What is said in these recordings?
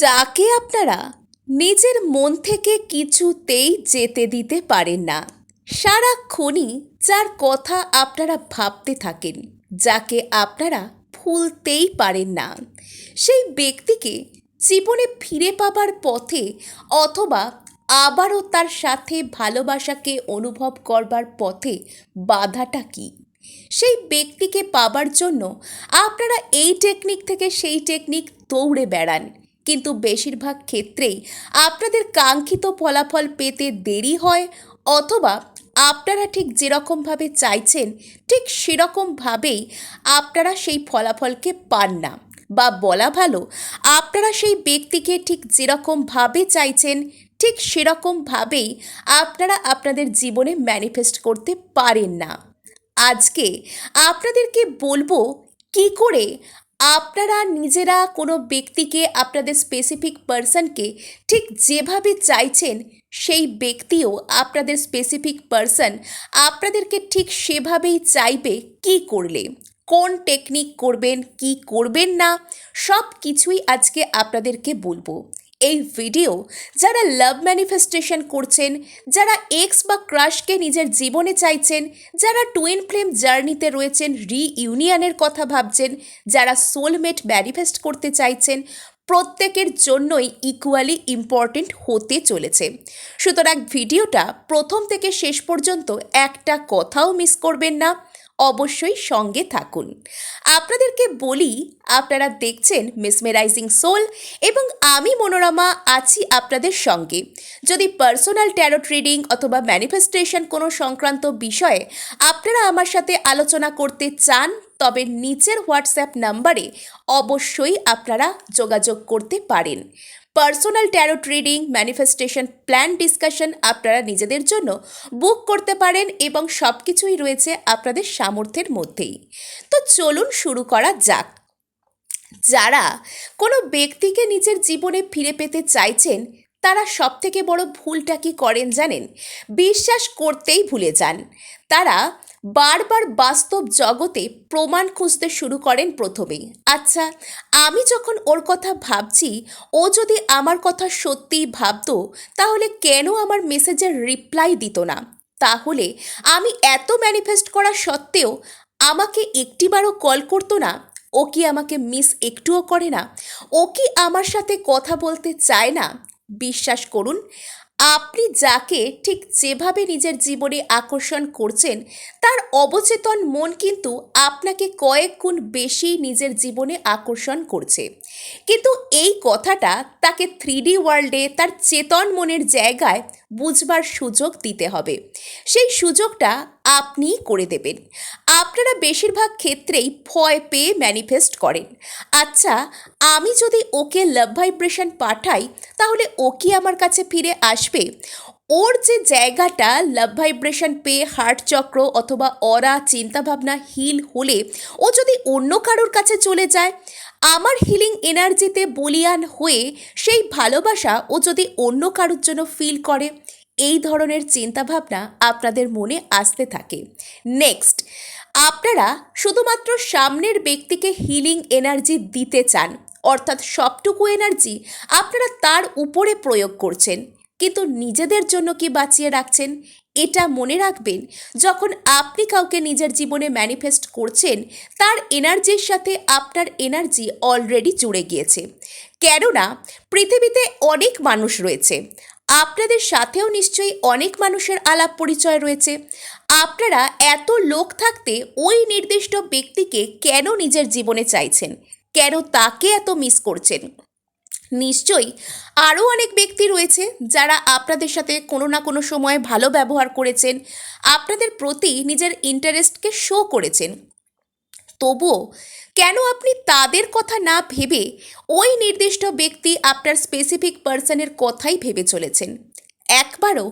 যাকে আপনারা নিজের মন থেকে কিছুতেই যেতে দিতে পারেন না, সারাক্ষণই যার কথা আপনারা ভাবতে থাকেন, যাকে আপনারা ভুলতেই পারেন না। সেই ব্যক্তিকে জীবনে ফিরে পাবার পথে অথবা আবারও তার সাথে ভালোবাসাকে অনুভব করবার পথে বাধাটা কী? সেই ব্যক্তিকে পাবার জন্য আপনারা এই টেকনিক থেকে সেই টেকনিক দৌড়ে বেড়ান। কিন্তু বেশিরভাগ ক্ষেত্রেই আপনাদের কাঙ্ক্ষিত ফলাফল পেতে দেরি হয় অথবা আপনারা ঠিক যেরকমভাবে চাইছেন, ঠিক সেরকমভাবেই আপনারা সেই ফলাফলকে পান না। বা বলা ভালো, আপনারা সেই ব্যক্তিকে ঠিক যেরকমভাবে চাইছেন, ঠিক সেরকমভাবেই আপনারা আপনাদের জীবনে ম্যানিফেস্ট করতে পারেন না। আজকে আপনাদেরকে বলব কি করে আপনারা নিজেরা কোনো ব্যক্তিকে, আপনাদের স্পেসিফিক পার্সনকে ঠিক যেভাবে চাইছেন, সেই ব্যক্তিও আপনাদের স্পেসিফিক পার্সন আপনাদেরকে ঠিক সেভাবেই চাইবে কি করলে, কোন টেকনিক করবেন, কি করবেন না সব কিছুই আজকে আপনাদেরকে বলব। এই ভিডিও যারা লাভ ম্যানিফেস্টেশন করছেন, যারা এক্স বা ক্রাশকে নিজের জীবনে চাইছেন, যারা টুইন ফ্লেম জার্নিতে রয়েছেন রিইউনিয়নের কথা ভাবছেন, যারা সোলমেট ম্যানিফেস্ট করতে চাইছেন, প্রত্যেকের জন্যই ইকুয়ালি ইম্পর্টেন্ট হতে চলেছে। সুতরাং ভিডিওটা প্রথম থেকে শেষ পর্যন্ত একটা কথাও মিস করবেন না। অবশ্যই সঙ্গে থাকুন। আপনাদেরকে বলি, আপনারা দেখছেন মিসমেরাইজিং সোল এবং আমি মনোরমা আছি আপনাদের সঙ্গে। যদি পার্সোনাল ট্যারোট রিডিং অথবা ম্যানিফেস্টেশন কোনো সংক্রান্ত বিষয়ে আপনারা আমার সাথে আলোচনা করতে চান, তবে নিচের হোয়াটসঅ্যাপ নাম্বারে অবশ্যই আপনারা যোগাযোগ করতে পারেন। Personal tarot reading manifestation plan discussion আপনারা নিজেদের জন্য বুক করতে পারেন এবং সব কিছুই রয়েছে আপনাদের সামর্থ্যের মধ্যেই। তো চলুন শুরু করা যাক। যারা কোনো ব্যক্তিকে নিজের জীবনে ফিরে পেতে চাইছেন, তারা সব থেকে বড় ভুলটা কি করেন জানেন? বিশ্বাস করতেই ভুলে যান। তারা বারবার বাস্তব জগতে প্রমাণ খুঁজতে শুরু করেন প্রথমেই। আচ্ছা আমি যখন ওর কথা ভাবছি, ও যদি আমার কথা সত্যিই ভাবতো, তাহলে কেন আমার মেসেজের রিপ্লাই দিত না? তাহলে আমি এত ম্যানিফেস্ট করা সত্ত্বেও আমাকে একটিবারও কল করতো না? ও কি আমাকে মিস একটুও করে না? ও কি আমার সাথে কথা বলতে চায় না? বিশ্বাস করুন আপনি যাকে ঠিক যেভাবে নিজের জীবনে আকর্ষণ করছেন, তার অবচেতন মন কিন্তু আপনাকে কয়েক গুণ বেশি নিজের জীবনে আকর্ষণ করছে। কিন্তু এই কথাটা তাকে থ্রি ডি ওয়ার্ল্ডে তার চেতন মনের জায়গায় বুঝবার সুযোগ দিতে হবে। সেই সুযোগটা আপনিই করে দেবেন। আপনারা বেশিরভাগ ক্ষেত্রেই ভয় পেয়ে ম্যানিফেস্ট করেন। আচ্ছা আমি যদি ওকে লাভ ভাইব্রেশন পাঠাই, তাহলে ও কি আমার কাছে ফিরে আসবে? ওর যে জায়গাটা লাভ ভাইব্রেশন পেয়ে হার্ট চক্র অথবা অরা চিন্তাভাবনা হিল হলে ও যদি অন্য কারোর কাছে চলে যায়? আমার হিলিং এনার্জিতে বলিয়ান হয়ে সেই ভালোবাসা ও যদি অন্য কারোর জন্য ফিল করে, এই ধরনের চিন্তাভাবনা আপনাদের মনে আসতে থাকে। নেক্সট আপনারা শুধুমাত্র সামনের ব্যক্তিকে হিলিং এনার্জি দিতে চান, অর্থাৎ সবটুকু এনার্জি আপনারা তার উপরে প্রয়োগ করছেন, কিন্তু নিজেদের জন্য কি বাঁচিয়ে রাখছেন? এটা মনে রাখবেন, যখন আপনি কাউকে নিজের জীবনে ম্যানিফেস্ট করছেন, তার এনার্জির সাথে আপনার এনার্জি অলরেডি জুড়ে গিয়েছে। কেননা, পৃথিবীতে অনেক মানুষ রয়েছে। আপনাদের সাথেও নিশ্চয়ই অনেক মানুষের আলাপ পরিচয় রয়েছে। আপনারা এত লোক থাকতে ওই নির্দিষ্ট ব্যক্তিকে কেন নিজের জীবনে চাইছেন? কেন তাকে এত মিস করছেন? নিশ্চয়ই। আরও অনেক ব্যক্তি রয়েছে যারা আপনাদের সাথে কোনো না কোনো সময় ভালো ব্যবহার করেছেন, আপনাদের প্রতি নিজের ইন্টারেস্টকে শো করেছেন। তবুও কেন আপনি তাদের কথা না ভেবে ওই নির্দিষ্ট ব্যক্তি আপনার স্পেসিফিক পার্সনের কথাই ভেবে চলেছেন? একবারও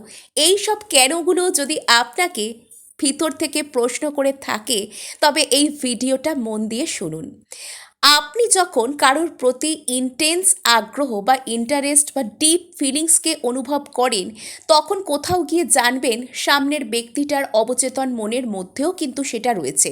এই সব কেনগুলো যদি আপনাকে ভিতর থেকে প্রশ্ন করে থাকে, তবে এই ভিডিওটা মন দিয়ে শুনুন। আপনি যখন কারোর প্রতি ইন্টেন্স আগ্রহ বা ইন্টারেস্ট বা ডিপ ফিলিংসকে অনুভব করেন, তখন কোথাও গিয়ে জানবেন সামনের ব্যক্তিটার অবচেতন মনের মধ্যেও কিন্তু সেটা রয়েছে।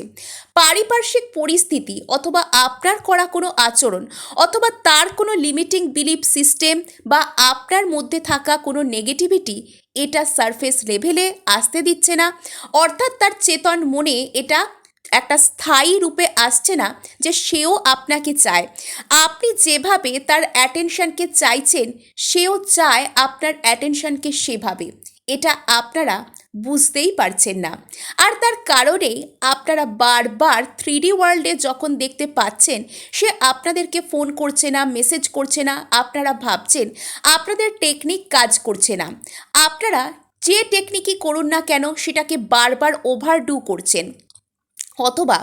পারিপার্শ্বিক পরিস্থিতি অথবা আপনার করা কোনো আচরণ অথবা তার কোনো লিমিটিং বিলিফ সিস্টেম বা আপনার মধ্যে থাকা কোনো নেগেটিভিটি এটা সারফেস লেভেলে আসতে দিচ্ছে না। অর্থাৎ তার চেতন মনে এটা একটা স্থায়ী রূপে আসছে না যে সেও আপনাকে চায়। আপনি যেভাবে তার অ্যাটেনশনকে চাইছেন, সেও চায় আপনার অ্যাটেনশনকে সেভাবে। এটা আপনারা বুঝতেই পারছেন না। আর তার কারণেই আপনারা বারবার থ্রি ডি ওয়ার্ল্ডে যখন দেখতে পাচ্ছেন, সে আপনাদেরকে ফোন করছে না মেসেজ করছে না, আপনারা ভাবছেন আপনাদের টেকনিক কাজ করছে না। আপনারা যে টেকনিকই করুন না কেন, সেটাকে বারবার ওভারডু করছেন। অথবা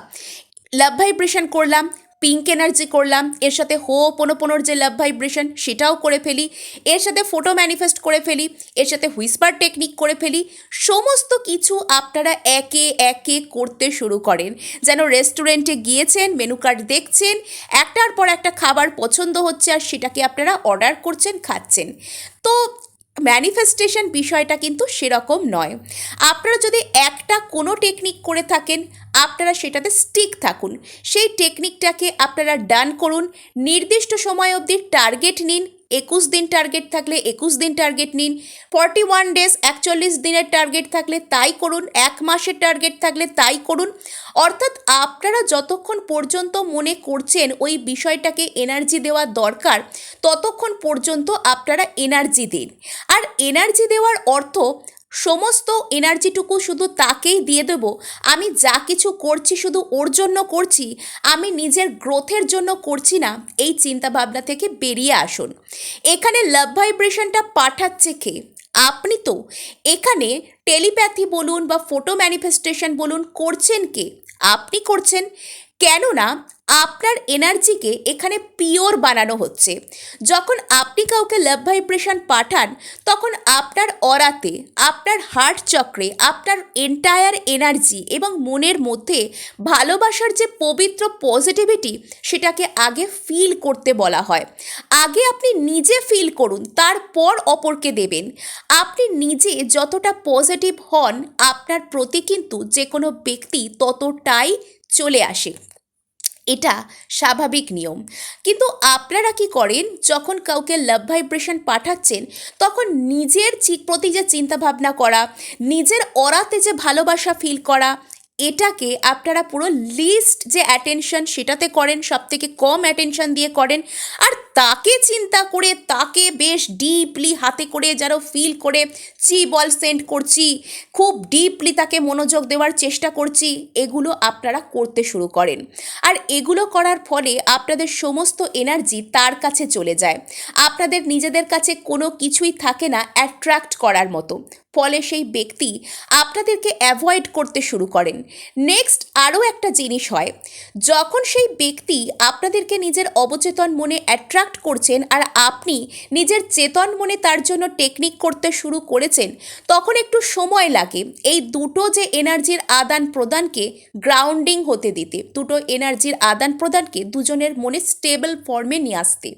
লাভ ভাইব্রেশন করলাম পিঙ্ক এনার্জি করলাম, এর সাথে হো পোনোপোনোর যে লাভ ভাইব্রেশন সেটাও করে ফেলি, এর সাথে ফটো ম্যানিফেস্ট করে ফেলি, এর সাথে হুইসপার টেকনিক করে ফেলি, সমস্ত কিছু আপনারা একে একে করতে শুরু করেন। যেন রেস্টুরেন্টে গিয়েছেন মেনু কার্ড দেখছেন, একটার পর একটা খাবার পছন্দ হচ্ছে আর সেটাকে আপনারা অর্ডার করছেন, খাচ্ছেন। তো ম্যানিফেস্টেশন বিষয়টা কিন্তু সেরকম নয়। আপনারা যদি একটা কোনো টেকনিক করে থাকেন আপনারা সেটাতে স্টিক থাকুন। সেই টেকনিকটাকে আপনারা ডান করুন। নির্দিষ্ট সময় অবধি টার্গেট নিন। একুশ দিন টার্গেট থাকলে একুশ দিন টার্গেট নিন। ফর্টি ওয়ান ডেজ একচল্লিশ দিনের টার্গেট থাকলে তাই করুন। এক মাসের টার্গেট থাকলে তাই করুন। অর্থাৎ আপনারা যতক্ষণ পর্যন্ত মনে করছেন ওই বিষয়টাকে এনার্জি দেওয়া দরকার, ততক্ষণ পর্যন্ত আপনারা এনার্জি দিন। আর এনার্জি দেওয়ার অর্থ সমস্ত এনার্জিটুকু শুধু তাকেই দিয়ে দেব। আমি যা কিছু করছি শুধু ওর জন্য করছি, আমি নিজের গ্রোথের জন্য করছি না। এই চিন্তাভাবনা থেকে বেরিয়ে আসুন। এখানে লাভ ভাইব্রেশনটা পাঠাচ্ছে কে? আপনি তো। এখানে টেলিপ্যাথি বলুন বা ফটো ম্যানিফেস্টেশন বলুন, করছেন কে? আপনি করছেন। কেননা আপনার এনার্জিকে এখানে পিওর বানানো হচ্ছে। যখন আপনি কাউকে লাভ ভাইব্রেশন পাঠান, তখন আপনার অরাতে, আপনার হার্ট চক্রে আপনার এন্টায়ার এনার্জি এবং মনের মধ্যে ভালোবাসার যে পবিত্র পজিটিভিটি সেটাকে আগে ফিল করতে বলা হয়। আগে আপনি নিজে ফিল করুন, তারপর অপরকে দেবেন। আপনি নিজে যতটা পজিটিভ হন, আপনার প্রতি কিন্তু যে কোনো ব্যক্তি ততটাই চলে আসে। এটা স্বাভাবিক নিয়ম। কিন্তু আপনারা কি করেন? যখন কাউকে লাভ ভাইব্রেশন পাঠাচ্ছেন, তখন নিজের প্রতি যে চিন্তাভাবনা করা, নিজের অরাতে যে ভালোবাসা ফিল করা, এটাকে আপনারা পুরো লিস্ট যে অ্যাটেনশন সেটাতে করেন সব থেকে কম অ্যাটেনশন দিয়ে করেন, আর তাকে চিন্তা করে, তাকে বেশ ডিপলি হাতে করে যেন ফিল করে, চি বল সেন্ড করছি, খুব ডিপলি তাকে মনোযোগ দেওয়ার চেষ্টা করছি, এগুলো আপনারা করতে শুরু করেন। আর এগুলো করার ফলে আপনাদের সমস্ত এনার্জি তার কাছে চলে যায়। আপনাদের নিজেদের কাছে কোনো কিছুই থাকে না অ্যাট্রাক্ট করার মতো। ফলে সেই ব্যক্তি আপনাদেরকে অ্যাভয়েড করতে শুরু করেন। নেক্সট আরও একটা জিনিস হয়, যখন সেই ব্যক্তি আপনাদেরকে নিজের অবচেতন মনে অ্যাট্রাক্ট করছেন আর আপনি নিজের চেতন মনে তার জন্য টেকনিক করতে শুরু করেছেন, তখন একটু সময় লাগে। এই দুটো যে এনার্জির আদান প্রদানকে গ্রাউন্ডিং হতে দিতে, দুটো এনার্জির আদান প্রদানকে দুজনের মনে স্টেবল ফর্মে নিয়ে আসতে।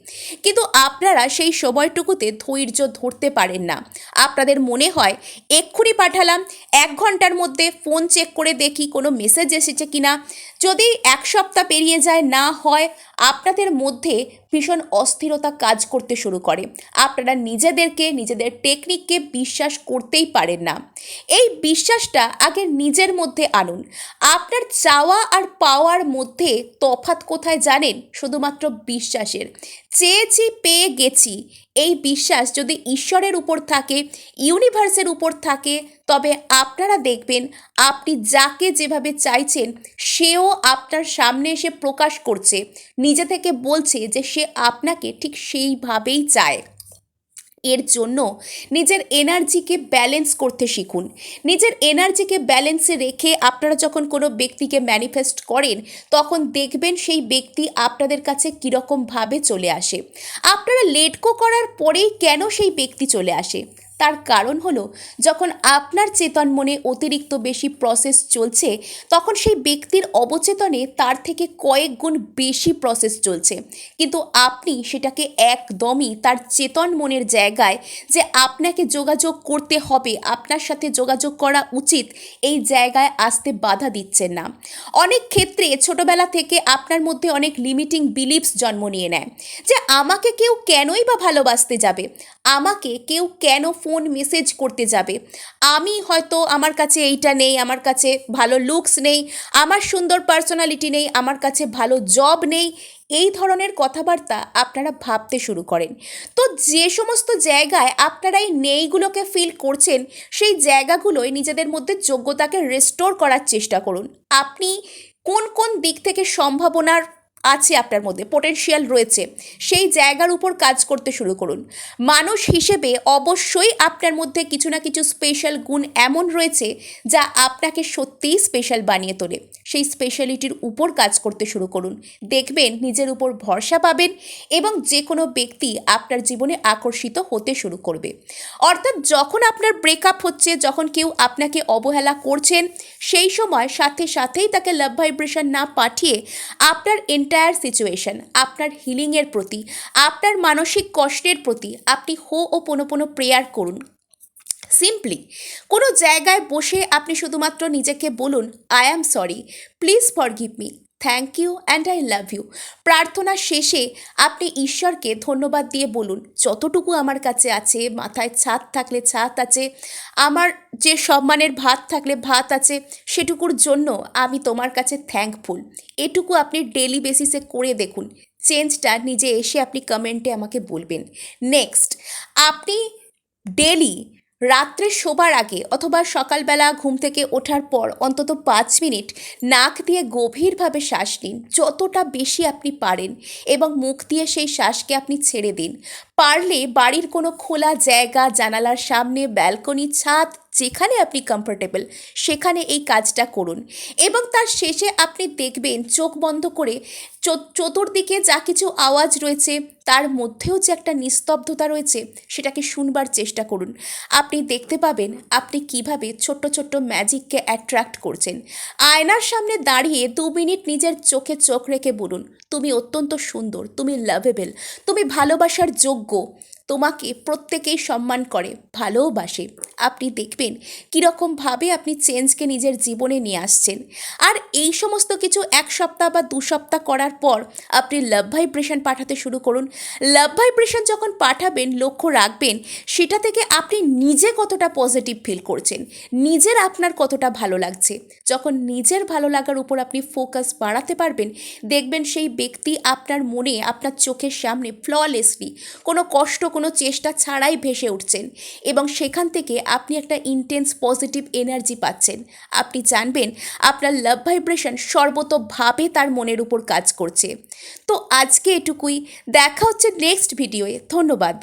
কিন্তু আপনারা সেই সময়টুকুতে ধৈর্য ধরতে পারেন না। আপনাদের মনে হয়, এক্ষুনি পাঠালাম, এক ঘণ্টার মধ্যে ফোন চেক করে দেখি কোনো মেসেজ এসেছে কিনা। যদি এক সপ্তাহ পেরিয়ে যায় না হয়, আপনাদের মধ্যে ভীষণ অস্থিরতা কাজ করতে শুরু করে। আপনারা নিজেদেরকে, নিজেদের টেকনিককে বিশ্বাস করতেই পারেন না। এই বিশ্বাসটা আগে নিজের মধ্যে আনুন। আপনার চাওয়া আর পাওয়ার মধ্যে তফাৎ কোথায় জানেন? শুধুমাত্র বিশ্বাসের। চেয়েছি, পেয়ে গেছি। এই বিশ্বাস যদি ঈশ্বরের উপর থাকে ইউনিভার্সের উপর থাকে, তবে আপনারা দেখবেন আপনি যাকে যেভাবে চাইছেন, সেও আপনার সামনে এসে প্রকাশ করছে। নিজে থেকে বলছে যে সে আপনাকে ঠিক সেইভাবেই চায়। এর জন্য নিজের এনার্জিকে ব্যালেন্স করতে শিখুন। নিজের এনার্জিকে ব্যালেন্সে রেখে আপনারা যখন কোনো ব্যক্তিকে ম্যানিফেস্ট করেন, তখন দেখবেন সেই ব্যক্তি আপনাদের কাছে কীরকমভাবে চলে আসে। আপনারা লেটকো করার পরেই কেন সেই ব্যক্তি চলে আসে? তার কারণ হলো, যখন আপনার চেতন মনে অতিরিক্ত বেশি প্রসেস চলছে, তখন সেই ব্যক্তির অবচেতনে তার থেকে কয়েক গুণ বেশি প্রসেস চলছে। কিন্তু আপনি সেটাকে একদমই তার চেতন মনের জায়গায় যে আপনাকে যোগাযোগ করতে হবে, আপনার সাথে যোগাযোগ করা উচিত, এই জায়গায় আসতে বাধা দিচ্ছেন না। অনেক ক্ষেত্রে ছোটবেলা থেকে আপনার মধ্যে অনেক লিমিটিং বিলিভস জন্ম নিয়ে নেয়, যে আমাকে কেউ কেনই বা ভালোবাসতে যাবে। আমাকে কেউ কেন ফোন মেসেজ করতে যাবে? আমি হয়তো আমার কাছে এইটা নেই, আমার কাছে ভালো লুকস নেই, আমার সুন্দর পার্সোনালিটি নেই, আমার কাছে ভালো জব নেই। এই ধরনের কথাবার্তা আপনারা ভাবতে শুরু করেন। তো যে সমস্ত জায়গায় আপনারা এই নেইগুলোকে ফিল করছেন, সেই জায়গাগুলোয় নিজেদের মধ্যে যোগ্যতাকে রেস্টোর করার চেষ্টা করুন। আপনি কোন কোন দিক থেকে সম্ভাবনার আছে আপনার মধ্যে পোটেনশিয়াল রয়েছে, সেই জায়গার উপর কাজ করতে শুরু করুন। মানুষ হিসেবে অবশ্যই আপনার মধ্যে কিছু না কিছু স্পেশাল গুণ এমন রয়েছে যা আপনাকে সত্যিই স্পেশাল বানিয়ে তোলে। সেই স্পেশালিটির উপর কাজ করতে শুরু করুন। দেখবেন নিজের উপর ভরসা পাবেন এবং যে কোনো ব্যক্তি আপনার জীবনে আকর্ষিত হতে শুরু করবে। অর্থাৎ যখন আপনার ব্রেকআপ হচ্ছে, যখন কেউ আপনাকে অবহেলা করছেন, সেই সময় সাথে সাথেই তাকে লাভ ভাইব্রেশন না পাঠিয়ে আপনার এন্টায়ার সিচুয়েশন আপনার হিলিংয়ের প্রতি, আপনার মানসিক কষ্টের প্রতি আপনি হো ও পোনো পোনো প্রেয়ার করুন। সিম্পলি কোনো জায়গায় বসে আপনি শুধুমাত্র নিজেকে বলুন I am sorry please forgive me thank you and I love you. প্রার্থনা শেষে আপনি ঈশ্বরকে ধন্যবাদ দিয়ে বলুন, যতটুকু আমার কাছে আছে, মাথায় ছাদ থাকলে ছাদ আছে, আমার যে সম্মানের ভাত থাকলে ভাত আছে, সেটুকুর জন্য আমি তোমার কাছে থ্যাঙ্কফুল এটুকু আপনি ডেলি বেসিসে করে দেখুন। চেঞ্জটা নিজে এসে আপনি কমেন্টে আমাকে বলবেন। নেক্সট আপনি ডেলি রাত্রে শোবার আগে অথবা সকালবেলা ঘুম থেকে ওঠার পর অন্তত পাঁচ মিনিট নাক দিয়ে গভীরভাবে শ্বাস নিন। যতটা বেশি আপনি পারেন এবং মুখ দিয়ে সেই শ্বাসকে আপনি ছেড়ে দিন। পারলে বাড়ির কোনো খোলা জায়গা, জানালার সামনে, ব্যালকনি, ছাদ যেখানে আপনি কমফোর্টেবল সেখানে এই কাজটা করুন। এবং তার শেষে আপনি দেখবেন চোখ বন্ধ করে চতুর্দিকে যা কিছু আওয়াজ রয়েছে, তার মধ্যেও যে একটা নিস্তব্ধতা রয়েছে, সেটাকে শুনবার চেষ্টা করুন। আপনি দেখতে পাবেন আপনি কীভাবে ছোট্ট ছোট্ট ম্যাজিককে অ্যাট্রাক্ট করছেন। আয়নার সামনে দাঁড়িয়ে দু মিনিট নিজের চোখে চোখ রেখে বলুন, তুমি অত্যন্ত সুন্দর, তুমি লাভেবল তুমি ভালোবাসার যোগ্য। তোমাকে প্রত্যেকেই সম্মান করে, ভালোবাসে। আপনি দেখবেন কীরকমভাবে আপনি চেঞ্জকে নিজের জীবনে নিয়ে আসছেন। আর এই সমস্ত কিছু এক সপ্তাহ বা দু সপ্তাহ করার পর আপনি লাভ ভাইব্রেশন পাঠাতে শুরু করুন। লাভ ভাইব্রেশন যখন পাঠাবেন, লক্ষ্য রাখবেন, সেটা থেকে আপনি নিজে কতটা পজিটিভ ফিল করছেন, নিজের আপনার কতটা ভালো লাগছে। যখন নিজের ভালো লাগার উপর আপনি ফোকাস বাড়াতে পারবেন, দেখবেন সেই ব্যক্তি আপনার মনে, আপনার চোখের সামনে ফ্ললেসলি কোনো কষ্ট কোনো চেষ্টা ছাড়াই ভেসে উঠছেন এবং সেখান থেকে আপনি একটা ইন্টেন্স পজিটিভ এনার্জি পাচ্ছেন। আপনি জানবেন আপনার লাভ ভাইব্রেশন সর্বতভাবে তার মনের উপর কাজ করছে। তো আজকে এটুকুই। দেখা হচ্ছে নেক্সট ভিডিওয়ে ধন্যবাদ।